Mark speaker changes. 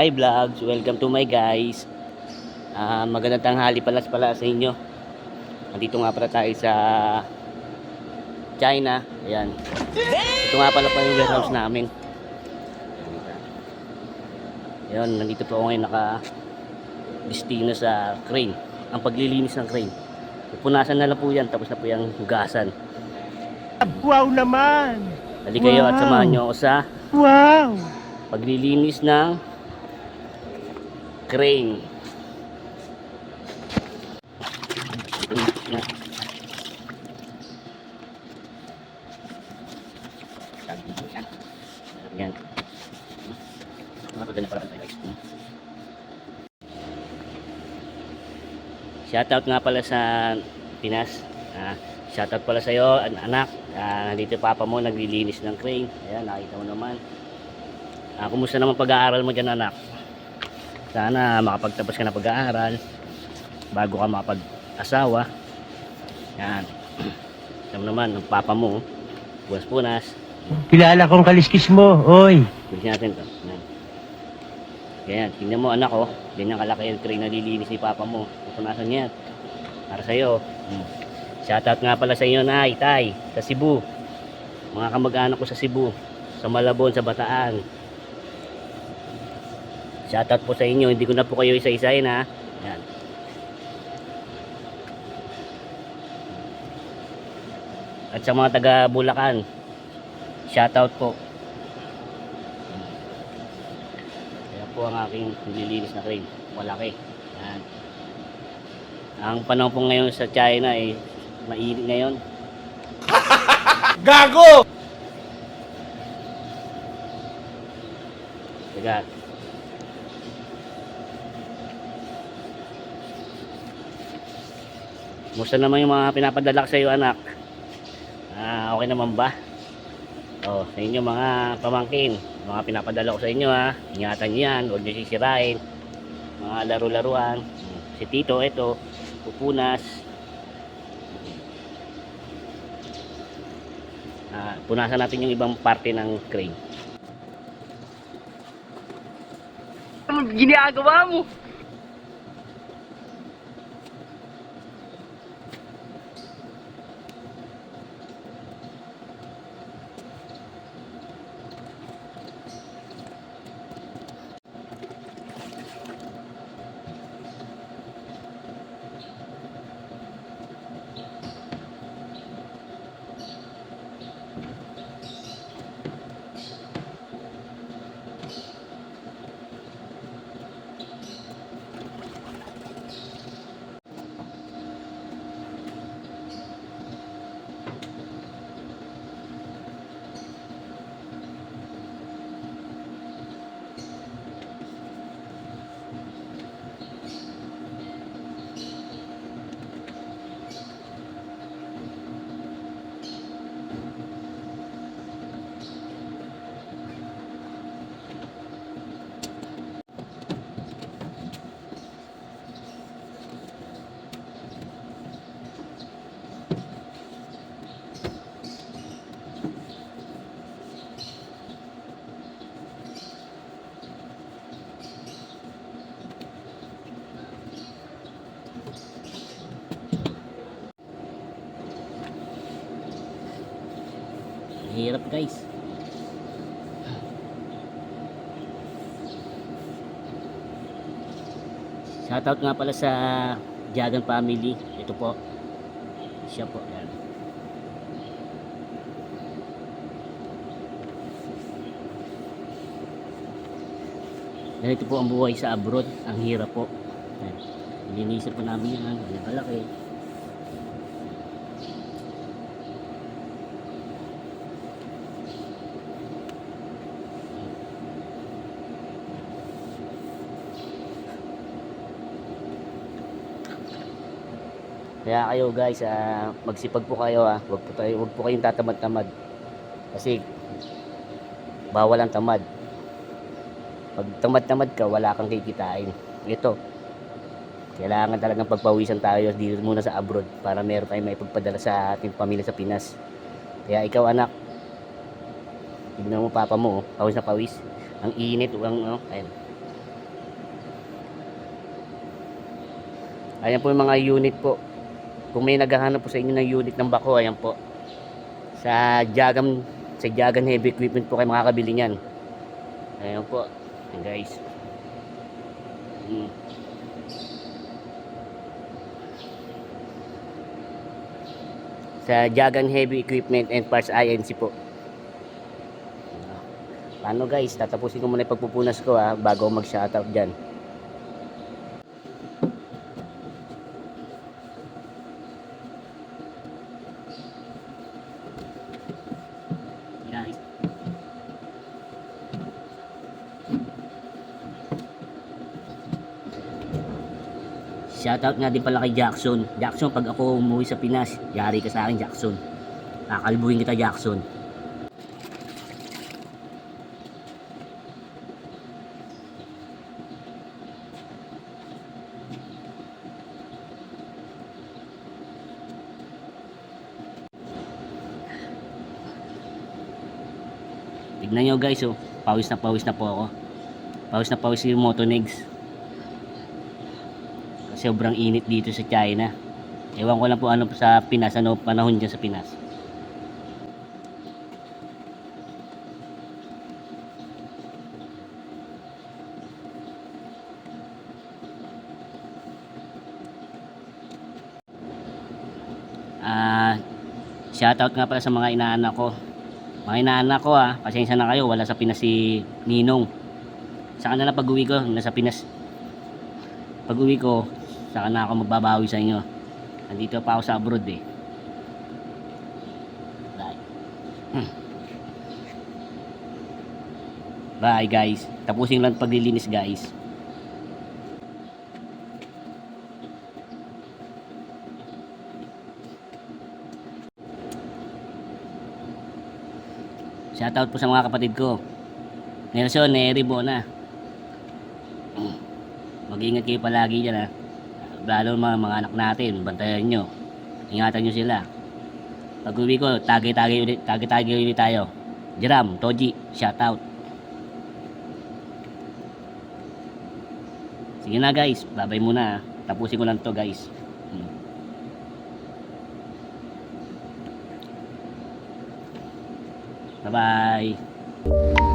Speaker 1: Hi vlogs, welcome to my guys. Ah, magandang tanghali pala pala sa inyo. Nandito nga pala tayo sa China. Ayan. Ito nga pala pa yung warehouse namin. Ayan, nandito po ako ngayon naka destino sa crane. Ang paglilinis ng crane. Pupunasan na lang po yan, tapos na po yung hugasan.
Speaker 2: Wow naman!
Speaker 1: Dali kayo at
Speaker 2: Wow.
Speaker 1: samahan nyo ako sa
Speaker 2: Wow!
Speaker 1: paglilinis ng crane. Shoutout nga pala sa Pinas. Ah, shoutout pala sa iyo, anak. Ah, nandito papa mo naglilinis ng crane. Ayan, nakita mo naman. Ah, kumusta naman pag-aaral mo dyan anak? Sana makapagtapos ka na pag-aaral bago ka makapag-asawa. Yan. Alam naman, ang papa mo, punas-punas.
Speaker 2: Kilala kong kaliskis mo, oy!
Speaker 1: Bilisin natin to. Yan. Ganyan, tingnan mo anak ko. Ganyan kalaki yung tray na lilinis ni papa mo. Pupunasan niya. Para sa'yo. Hmm. Shoutout nga pala sa inyo na, Tay, sa Cebu. Mga kamag-anak ko sa Cebu. Sa Malabon, sa Bataan. Shoutout po sa inyo. Hindi ko na po kayo isa-isahin ha. Yan. At sa mga taga Bulacan, shoutout po. Kaya po ang aking nililinis na crane. Malaki. Yan. Ang panahon po ngayon sa China ay mainit ngayon.
Speaker 2: Gago!
Speaker 1: Teka. Musta naman yung mga pinapadala sa iyo anak? Ah, okay naman ba? Oh, sa inyo mga pamangkin, mga pinapadala ko sa inyo ha. Ingatan niyo yan, huwag niyo sisirain. Mga laro-laruan. Si Tito, ito, pupunas. Ah, punasan natin yung ibang parte ng crane.
Speaker 3: Ano ginagawa mo?
Speaker 1: Hirap guys. Shoutout nga pala sa Jagan family. Ito po. Siya po. Yan. Ganito po ang buhay sa abroad. Ang hirap po. Yan. Linisan po namin yan. Yan kalaki. Kaya kayo guys, uh, magsipag po kayo ha. Huwag po, tayo, huwag po kayong tatamad-tamad. Kasi bawal ang tamad. Pag tamad-tamad ka, wala kang kikitain. Ito, kailangan talagang pagpawisan tayo dito muna sa abroad para meron tayong maipagpadala sa ating pamilya sa Pinas. Kaya ikaw anak, tignan mo papa mo, oh, pawis na pawis. Ang init, ang, oh, ayun. Ayan po yung mga unit po kung may naghahanap po sa inyo ng unit ng bako, ayan po. Sa Jagam, sa Jagan Heavy Equipment po kayo makakabili niyan. Ayan po. Ayan guys. Hmm. Sa Jagan Heavy Equipment and Parts INC po. Paano guys, tatapusin ko muna yung pagpupunas ko ha, bago ako mag-shoutout dyan. Guys. Shoutout nga din pala kay Jackson. Jackson, pag ako umuwi sa Pinas, yari ka sa akin Jackson. Kakalbuhin kita Jackson. Tignan nyo guys oh, pawis na pawis na po ako. Pawis na pawis yung Motonegs. Sobrang init dito sa China. Ewan ko lang po ano sa Pinas, ano panahon dyan sa Pinas. Ah, shoutout nga pala sa mga inaanak ko. Mga inaanak ko ah, pasensya na kayo, wala sa Pinas si Ninong. Saka na lang pag uwi ko, nasa Pinas. Pag uwi ko, saka na ako magbabawi sa inyo. Nandito pa ako sa abroad eh. Bye. Hmm. Bye guys. Tapusin lang paglilinis guys. Shoutout po sa mga kapatid ko. Nelson, Neri, Bona. Mag-ingat kayo palagi dyan ha. Lalo mga, mga anak natin, bantayan nyo. Ingatan nyo sila. Pag uwi ko, tagay-tagay ulit, tagay-tagay ulit tayo. Jeram, Toji, shoutout. Sige na guys, babay muna ha. Tapusin ko lang to guys. Hmm. Bye-bye.